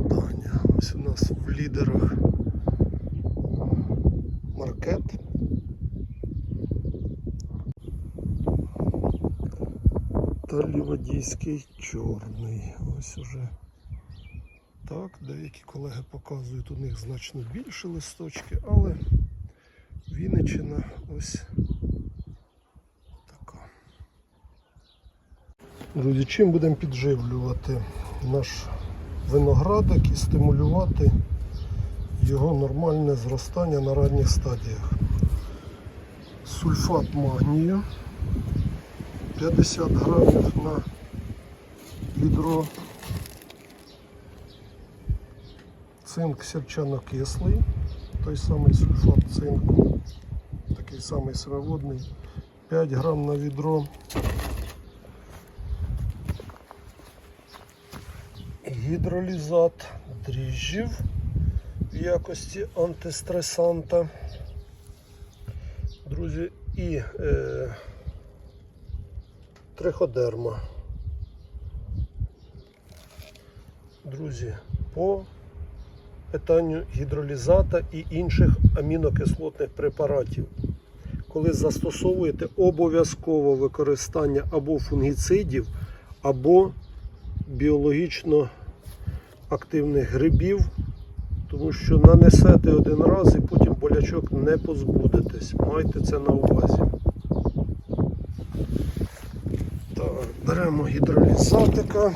складання. Ось у нас в лідерах маркет. Та лівадійський чорний. Ось уже так, деякі колеги показують у них значно більше листочки, але Вінничина ось така. Друзі, чим будемо підживлювати наш виноградок і стимулювати його нормальне зростання на ранніх стадіях? Сульфат магнію 50 грамів на відро. Цинк сірчано-кислий, той самий сульфат цинку, такий самий семиводний, 5 грам на відро. Гідролізат дріжджів в якості антистресанта. Друзі, і е, триходерма. Друзі, по питанню гідролізата і інших амінокислотних препаратів. Коли застосовуєте обов'язково використання або фунгіцидів, або біологічно активних грибів, тому що нанесете один раз і потім болячок не позбудетесь. Майте це на увазі. Так, беремо гідролізатика.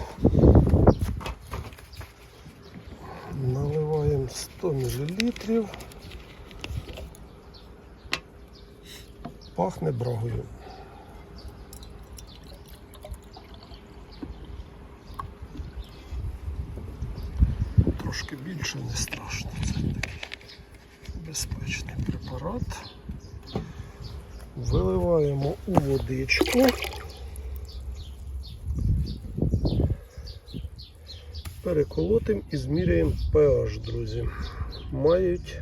Наливаємо 100 мл. Пахне брагою. Трошки більше не страшно. Це такий безпечний препарат. Виливаємо у водичку. Переколотимо і зміряємо pH, друзі. Мають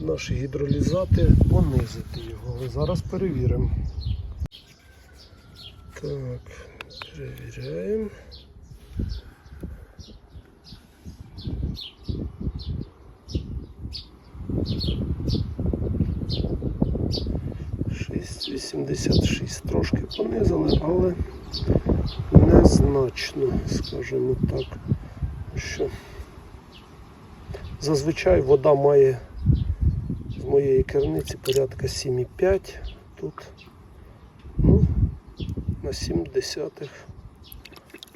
наші гідролізати понизити його. Але зараз перевіримо. Так, перевіряємо. Шість вісімдесят шість. Трошки понизили, але незначно, скажімо так. Що зазвичай вода має з моєї керниці порядка 7,5. Тут ну, на 7 десятих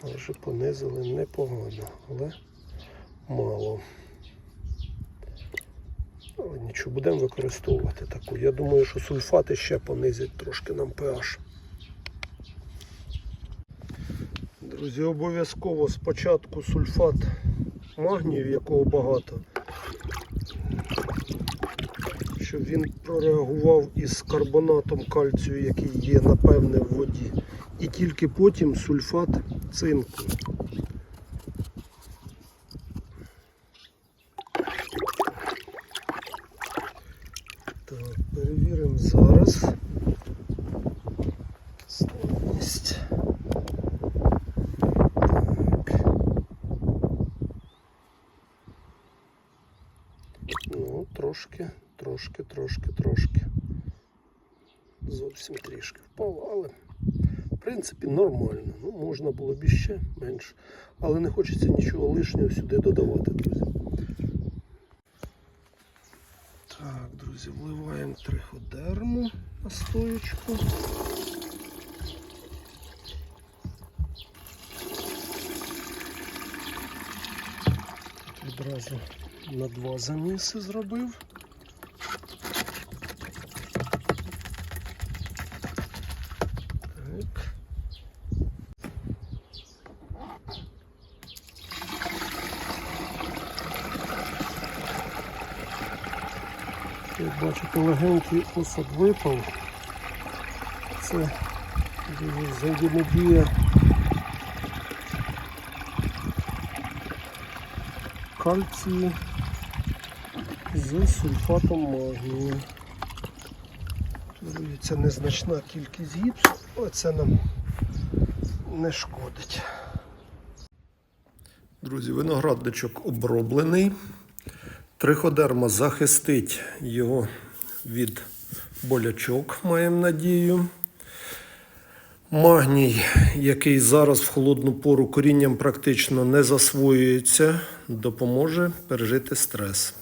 вже понизили непогано, але мало. Але нічого, будемо використовувати таку. Я думаю, що сульфати ще понизять трошки нам pH. Друзі, обов'язково спочатку сульфат магнію, якого багато, щоб він прореагував із карбонатом кальцію, який є, напевне, в воді. І тільки потім сульфат цинку. Так, перевіримо зараз. Стійність. Так. Ну, трошки, трошки, трошки, трошки. Зовсім трішки впало, але в принципі нормально. Ну, можна було б іще менше. Але не хочеться нічого лишнього сюди додавати, друзі. Так, друзі, вливаємо триходерму на стоєчку. Одразу на два заміси зробив. Так. Як бачите, легенький осад випав. Це взаємодія кальцію з сульфатом магнію. Це незначна кількість гіпсу, але це нам не шкодить. Друзі, виноградничок оброблений. Триходерма захистить його від болячок, маємо надію. Магній, який зараз в холодну пору корінням практично не засвоюється, допоможе пережити стрес.